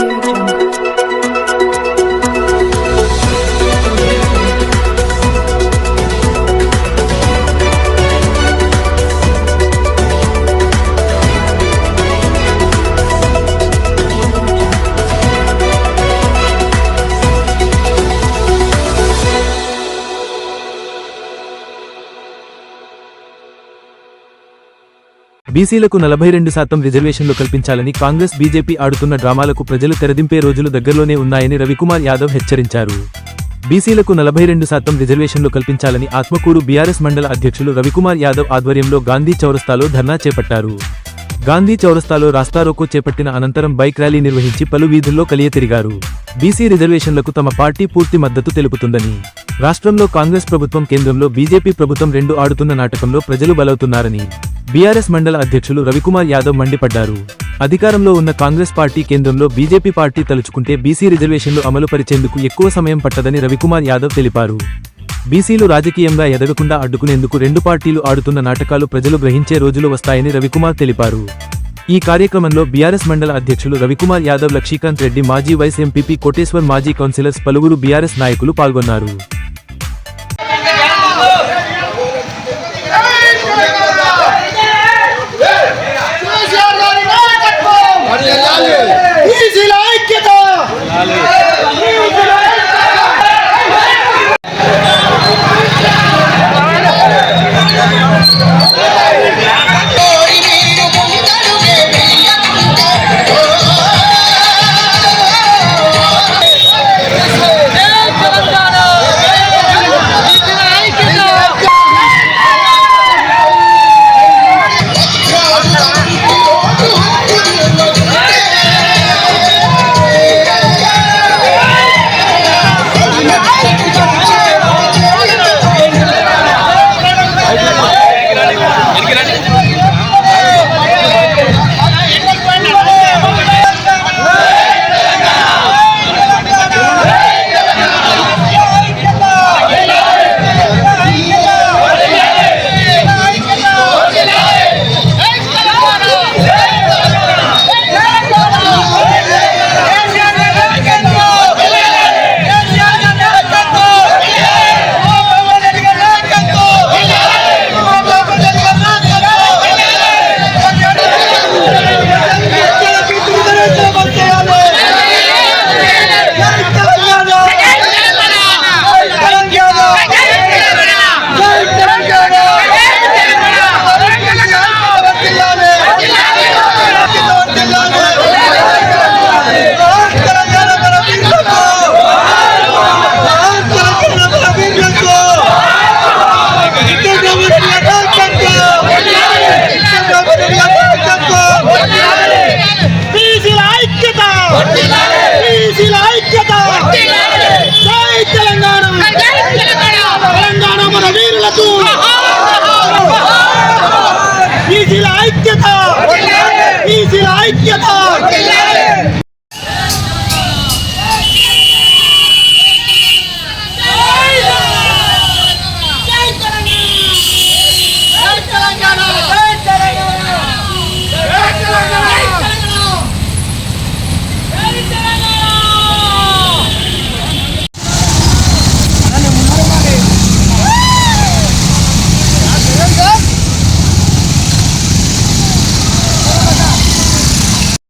out. బీసీలకు నలభై రెండు శాతం రిజర్వేషన్లు కల్పించాలని కాంగ్రెస్ బీజేపీ ఆడుతున్న డ్రామాలకు ప్రజలు తెరదింపే రోజులు దగ్గరలోనే ఉన్నాయని రవికుమార్ యాదవ్ హెచ్చరించారు. బీసీలకు నలభై రెండు శాతం రిజర్వేషన్లు కల్పించాలని ఆత్మకూరు బీఆర్ఎస్ మండల అధ్యక్షులు రవికుమార్ యాదవ్ ఆధ్వర్యంలో గాంధీ చౌరస్తాలో ధర్నా చేపట్టారు. గాంధీ చౌరస్తాలో రాస్తారోకో చేపట్టిన అనంతరం బైక్ ర్యాలీ నిర్వహించి పలు వీధుల్లో కలియతిరిగారు. బీసీ రిజర్వేషన్లకు తమ పార్టీ పూర్తి మద్దతు తెలుపుతుందని. రాష్ట్రంలో కాంగ్రెస్ ప్రభుత్వం కేంద్రంలో బీజేపీ ప్రభుత్వం రెండు ఆడుతున్న నాటకంలో ప్రజలు బలవుతున్నారని. బీఆర్ఎస్ మండల అధ్యక్షులు రవికుమార్ యాదవ్ మండిపడ్డారు. అధికారంలో ఉన్న కాంగ్రెస్ పార్టీ కేంద్రంలో బీజేపీ పార్టీ తలుచుకుంటే బీసీ రిజర్వేషన్లు అమలు పరిచేందుకు ఎక్కువ సమయం పట్టదని రవికుమార్ యాదవ్ తెలిపారు. బీసీలు రాజకీయంగా ఎదగకుండా అడ్డుకునేందుకు రెండు పార్టీలు ఆడుతున్న నాటకాలు ప్రజలు గ్రహించే రోజులు వస్తాయని రవికుమార్ తెలిపారు. ఈ కార్యక్రమంలో బీఆర్ఎస్ మండల అధ్యక్షులు రవికుమార్ యాదవ్ లక్ష్మీకాంత్ రెడ్డి మాజీ వైస్ ఎంపీపీ కోటేశ్వర్ మాజీ కౌన్సిలర్స్ పలువురు బీఆర్ఎస్ నాయకులు పాల్గొన్నారు. Yeah. ఐక్యత! బీసీల ఐక్యత! జై తెలంగాణ! తెలంగాణ! మన వీరులకు! బీసీల ఐక్యత! బీసీల ఐక్యత!